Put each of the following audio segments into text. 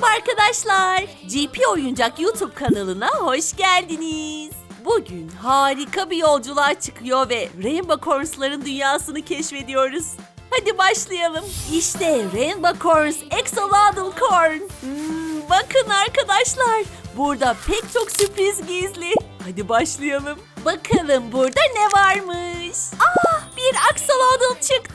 Merhaba arkadaşlar. GP Oyuncak YouTube kanalına hoş geldiniz. Bugün harika bir yolculuğa çıkıyor ve Rainbow Corns'ların dünyasını keşfediyoruz. Hadi başlayalım. İşte Rainbow Corns Exolodal Corn. Hmm, bakın arkadaşlar. Burada pek çok sürpriz gizli. Hadi başlayalım. Bakalım burada ne varmış? Ah bir axolotl çıktı.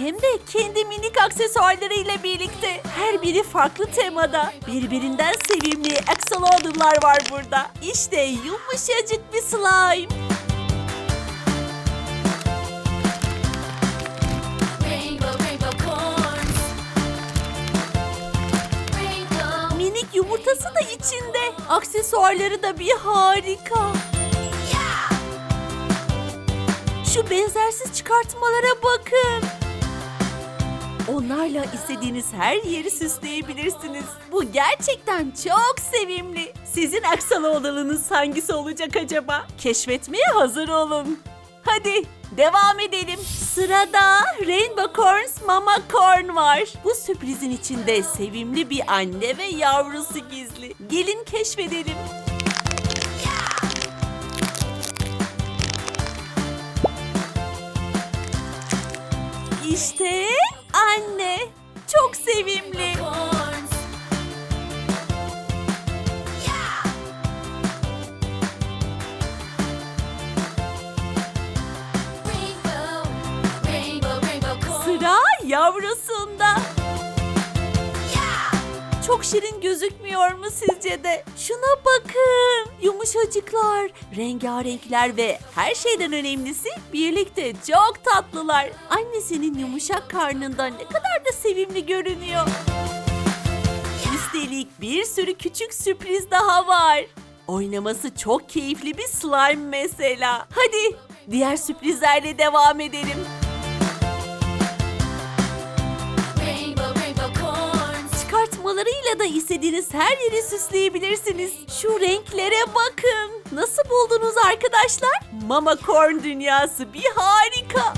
Hem de kendi minik aksesuarları ile birlikte. Her biri farklı temada. Birbirinden sevimli axolotl'lar var burada. İşte yumuşacık bir slime. Minik yumurtası da içinde. Aksesuarları da bir harika. Şu benzersiz çıkartmalara bakın. Onlarla istediğiniz her yeri süsleyebilirsiniz. Bu gerçekten çok sevimli. Sizin aksalodalınız hangisi olacak acaba? Keşfetmeye hazır olun. Hadi devam edelim. Sırada Rainbow Corns Mama Corn var. Bu sürprizin içinde sevimli bir anne ve yavrusu gizli. Gelin keşfedelim. İşte Çok şirin gözükmüyor mu sizce de? Şuna bakın. Yumuşacıklar, rengarenkler ve her şeyden önemlisi birlikte çok tatlılar. Annesinin yumuşak karnında ne kadar da sevimli görünüyor. Üstelik bir sürü küçük sürpriz daha var. Oynaması çok keyifli bir slime mesela. Hadi diğer sürprizlerle devam edelim. Çıkartmalarıyla da istediğiniz her yeri süsleyebilirsiniz. Şu renklere bakın. Nasıl buldunuz arkadaşlar? Mama Corn dünyası bir harika.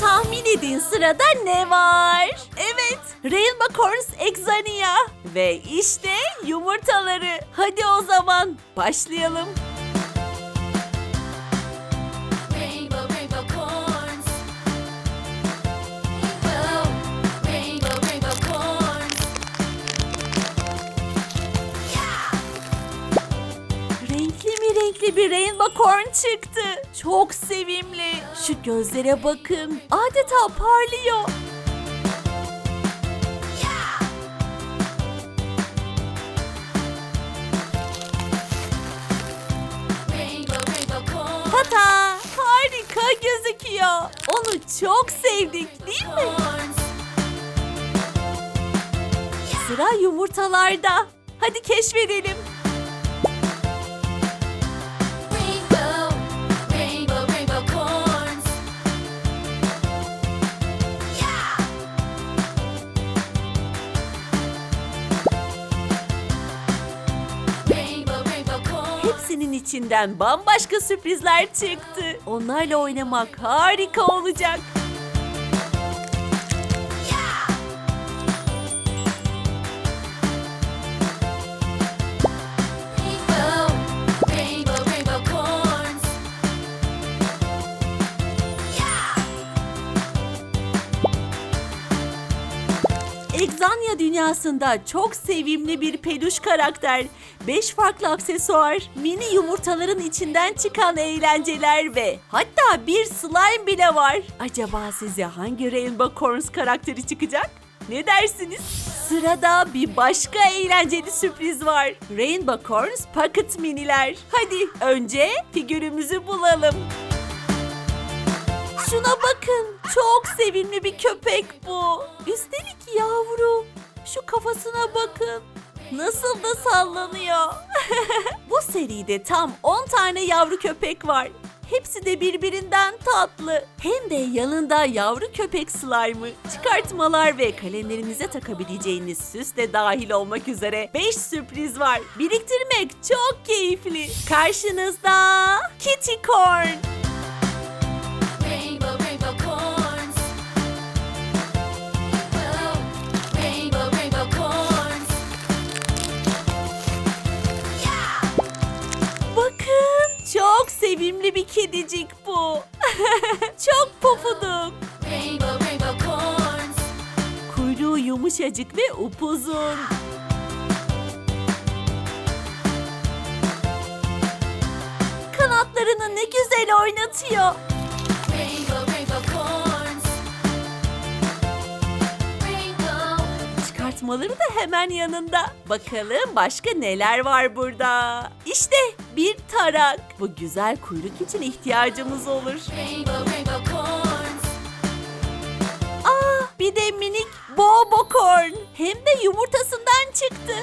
Tahmin edin sırada ne var? Evet, Rainbow Corns Exania. Ve işte yumurtaları. Hadi o zaman başlayalım. Bir rainbow corn çıktı. Çok sevimli. Şu gözlere bakın. Adeta parlıyor. Tata! Harika gözüküyor. Onu çok sevdik değil mi? Sıra yumurtalarda. Hadi keşfedelim. Hepsinin içinden bambaşka sürprizler çıktı. Onlarla oynamak harika olacak. Egzanya dünyasında çok sevimli bir peluş karakter, 5 farklı aksesuar, mini yumurtaların içinden çıkan eğlenceler ve hatta bir slime bile var. Acaba size hangi Rainbow Corns karakteri çıkacak? Ne dersiniz? Sırada bir başka eğlenceli sürpriz var. Rainbow Corns Pocket Miniler. Hadi önce figürümüzü bulalım. Şuna bakın. Çok sevimli bir köpek bu. Üstelik yavru. Şu kafasına bakın. Nasıl da sallanıyor. bu seride tam 10 tane yavru köpek var. Hepsi de birbirinden tatlı. Hem de yanında yavru köpek slime'ı, çıkartmalar ve kalemlerinize takabileceğiniz süs de dahil olmak üzere 5 sürpriz var. Biriktirmek çok keyifli. Karşınızda Kitty Corn. bir kedicik bu. Çok pofuduk. Rainbow, rainbow corns. Kuyruğu yumuşacık ve upuzun. Kanatlarını ne güzel oynatıyor. Rainbow. Çıkartmaları da hemen yanında. Bakalım başka neler var burada. İşte bir tarak. Bu güzel kuyruk için ihtiyacımız olur. Aa, bir de minik bobo corn. Hem de yumurtasından çıktı.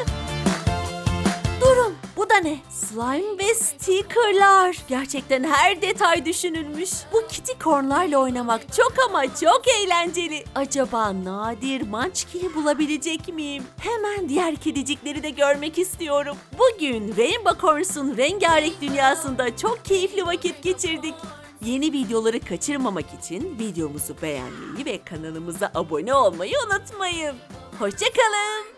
Da ne? Slime ve stickerlar. Gerçekten her detay düşünülmüş. Bu kitty cornlarla oynamak çok ama çok eğlenceli. Acaba nadir munchkin'i bulabilecek miyim? Hemen diğer kedicikleri de görmek istiyorum. Bugün Rainbow Corns'un rengarenk dünyasında çok keyifli vakit geçirdik. Yeni videoları kaçırmamak için videomuzu beğenmeyi ve kanalımıza abone olmayı unutmayın. Hoşçakalın.